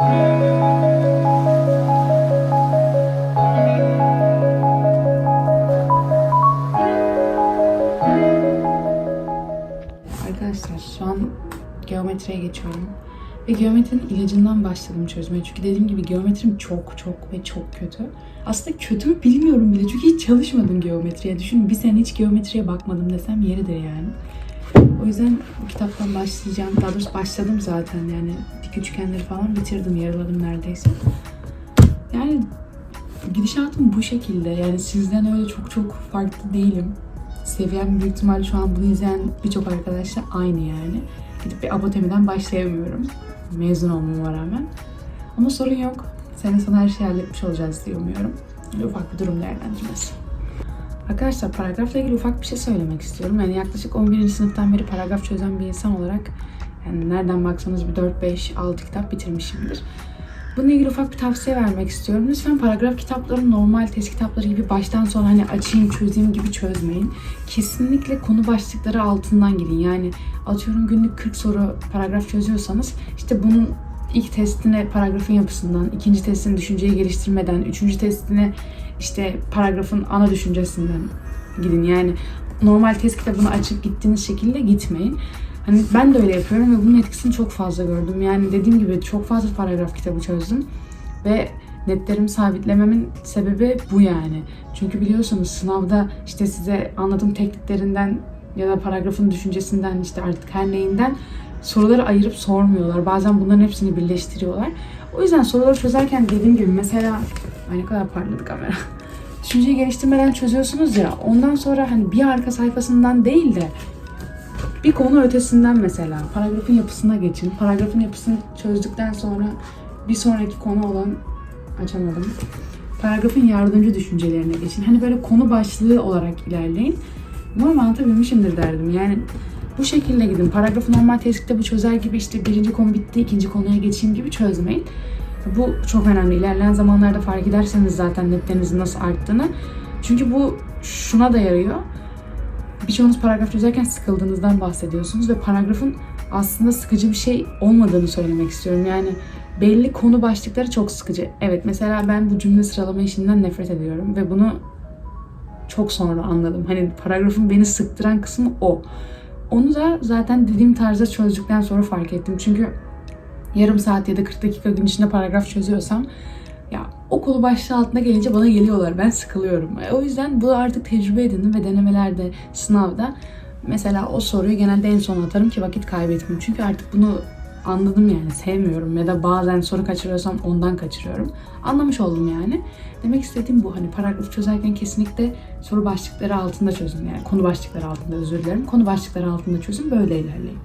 Arkadaşlar şu an geometriye geçiyorum. Ve geometrinin ilacından başladım çözmeye. Çünkü dediğim gibi geometrim çok çok ve çok kötü. Aslında kötü mü bilmiyorum bile. Çünkü hiç çalışmadım geometriye. Düşünün bir sene hiç geometriye bakmadım desem yeridir yani. O yüzden kitaptan başlayacağım. Daha doğrusu başladım zaten yani. Dik üçgenleri falan bitirdim. Yarıladım neredeyse. Yani gidişatım bu şekilde. Yani sizden öyle çok çok farklı değilim. Seviyem büyük ihtimalle şu an bunu izleyen birçok arkadaşla aynı yani. Gidip bir apotemiden başlayamıyorum. Mezun olmama rağmen. Ama sorun yok. Sene sonu her şeyi halletmiş olacağız diye umuyorum. Ufak bir durum değerlendirmesi. Arkadaşlar paragrafla ilgili ufak bir şey söylemek istiyorum. Yani yaklaşık 11. sınıftan beri paragraf çözen bir insan olarak yani nereden baksanız bir 4, 5, 6 kitap bitirmişimdir. Bununla ilgili ufak bir tavsiye vermek istiyorum. Lütfen paragraf kitaplarını normal test kitapları gibi baştan sona hani açayım çözeyim gibi çözmeyin. Kesinlikle konu başlıkları altından girin. Yani atıyorum günlük 40 soru paragraf çözüyorsanız işte bunun ilk testine paragrafın yapısından, ikinci testini düşünceyi geliştirmeden, üçüncü testine işte paragrafın ana düşüncesinden gidin. Yani normal test kitabını açıp gittiğiniz şekilde gitmeyin. Hani ben de öyle yapıyorum ve bunun etkisini çok fazla gördüm. Yani dediğim gibi çok fazla paragraf kitabı çözdüm ve netlerimi sabitlememin sebebi bu yani. Çünkü biliyorsunuz sınavda işte size anladığım tekniklerinden ya da paragrafın düşüncesinden işte artık her neyinden soruları ayırıp sormuyorlar. Bazen bunların hepsini birleştiriyorlar. O yüzden soruları çözerken dediğim gibi mesela ay ne kadar parladı kamera. Düşünceyi geliştirmeden çözüyorsunuz ya ondan sonra hani bir arka sayfasından değil de bir konu ötesinden mesela paragrafın yapısına geçin. Paragrafın yapısını çözdükten sonra bir sonraki konu olan açamadım. Paragrafın yardımcı düşüncelerine geçin. Hani böyle konu başlığı olarak ilerleyin. Umarım anlatabilmişimdir derdim. Yani bu şekilde gidin. Paragrafı normal test kitabı çözer gibi işte birinci konu bitti, ikinci konuya geçeyim gibi çözmeyin. Bu çok önemli. İlerleyen zamanlarda fark ederseniz zaten netlerinizin nasıl arttığını. Çünkü bu şuna da yarıyor birçoğunuz paragraf çözerken sıkıldığınızdan bahsediyorsunuz ve paragrafın aslında sıkıcı bir şey olmadığını söylemek istiyorum. Yani belli konu başlıkları çok sıkıcı. Evet mesela ben bu cümle sıralama işinden nefret ediyorum ve bunu çok sonra anladım. Hani paragrafın beni sıktıran kısmı o. Onu da zaten dediğim tarzda çözdükten sonra fark ettim. Çünkü yarım saat ya da 40 dakika gün içinde paragraf çözüyorsam ya o konu başlığı altına gelince bana geliyorlar. Ben sıkılıyorum. E, O yüzden bu artık tecrübe edinin ve denemelerde, sınavda mesela o soruyu genelde en son atarım ki vakit kaybetmeyeyim. Çünkü artık bunu anladım yani sevmiyorum ya da bazen soru kaçırıyorsam ondan kaçırıyorum. Anlamış oldum yani. Demek istediğim bu hani paragraf çözerken kesinlikle soru başlıkları altında çözün yani konu başlıkları altında özür dilerim. Konu başlıkları altında çözün böyle ilerleyin.